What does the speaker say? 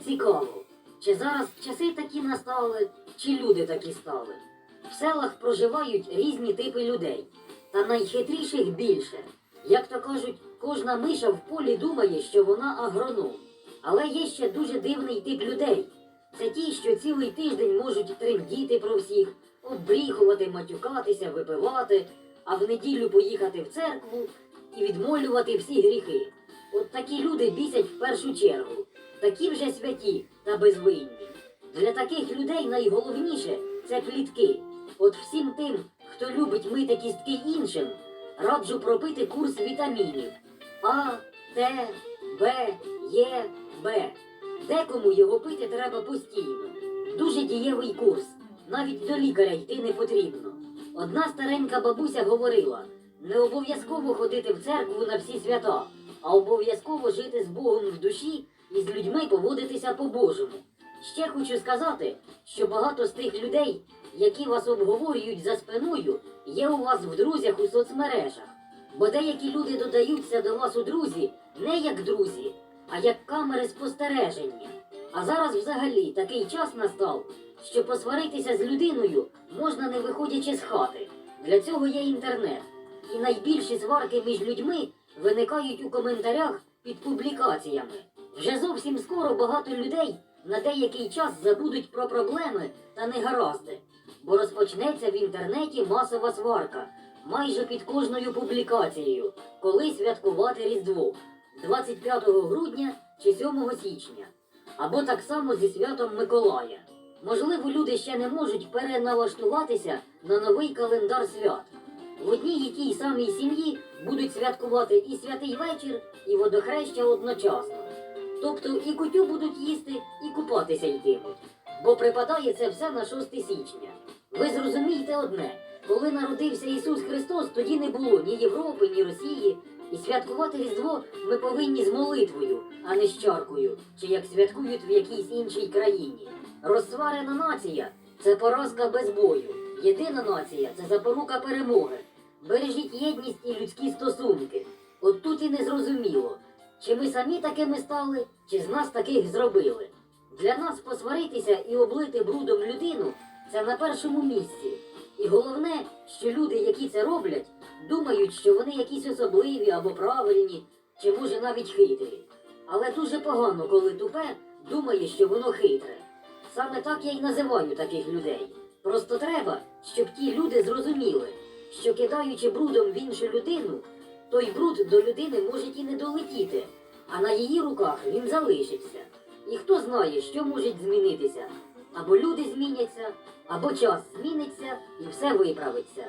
цікаво, чи зараз часи такі настали, чи люди такі стали. В селах проживають різні типи людей, та найхитріших більше. Як то кажуть, кожна миша в полі думає, що вона агроном. Але є ще дуже дивний тип людей. Це ті, що цілий тиждень можуть тремдіти про всіх, обріхувати, матюкатися, випивати, а в неділю поїхати в церкву і відмолювати всі гріхи. От такі люди бісять в першу чергу, такі вже святі та безвинні. Для таких людей найголовніше це плітки. От всім тим, хто любить мити кістки іншим, раджу пропити курс вітамінів А, Т, Б, Е, Б. Декому його пити треба постійно. Дуже дієвий курс. Навіть до лікаря йти не потрібно. Одна старенька бабуся говорила: не обов'язково ходити в церкву на всі свята, а обов'язково жити з Богом в душі і з людьми поводитися по-божому. Ще хочу сказати, що багато з тих людей, які вас обговорюють за спиною, є у вас в друзях у соцмережах. Бо деякі люди додаються до вас у друзі не як друзі, а як камери спостереження. А зараз взагалі такий час настав, що посваритися з людиною можна не виходячи з хати. Для цього є інтернет. І найбільші сварки між людьми виникають у коментарях під публікаціями. Вже зовсім скоро багато людей на деякий час забудуть про проблеми та негаразди, бо розпочнеться в інтернеті масова сварка майже під кожною публікацією, коли святкувати Різдво 25 грудня чи 7 січня, або так само зі святом Миколая. Можливо, люди ще не можуть переналаштуватися на новий календар свят. В одній і тій самій сім'ї будуть святкувати і святий вечір, і водохреща одночасно. Тобто і кутю будуть їсти, і купатися йтимуть. Бо припадає це все на 6 січня. Ви зрозумієте одне: коли народився Ісус Христос, тоді не було ні Європи, ні Росії. І святкувати Різдво ми повинні з молитвою, а не з чаркою, чи як святкують в якійсь іншій країні. Розсварена нація це поразка без бою. Єдина нація це запорука перемоги. Бережіть єдність і людські стосунки. От тут і не зрозуміло, чи ми самі такими стали, чи з нас таких зробили. Для нас посваритися і облити брудом людину це на першому місці. І головне, що люди, які це роблять, думають, що вони якісь особливі або правильні, чи може навіть хитрі. Але дуже погано, коли тупе думає, що воно хитре. Саме так я й називаю таких людей. Просто треба, щоб ті люди зрозуміли, що кидаючи брудом в іншу людину, той бруд до людини може і не долетіти, а на її руках він залишиться. І хто знає, що може змінитися. Або люди зміняться, або час зміниться і все виправиться.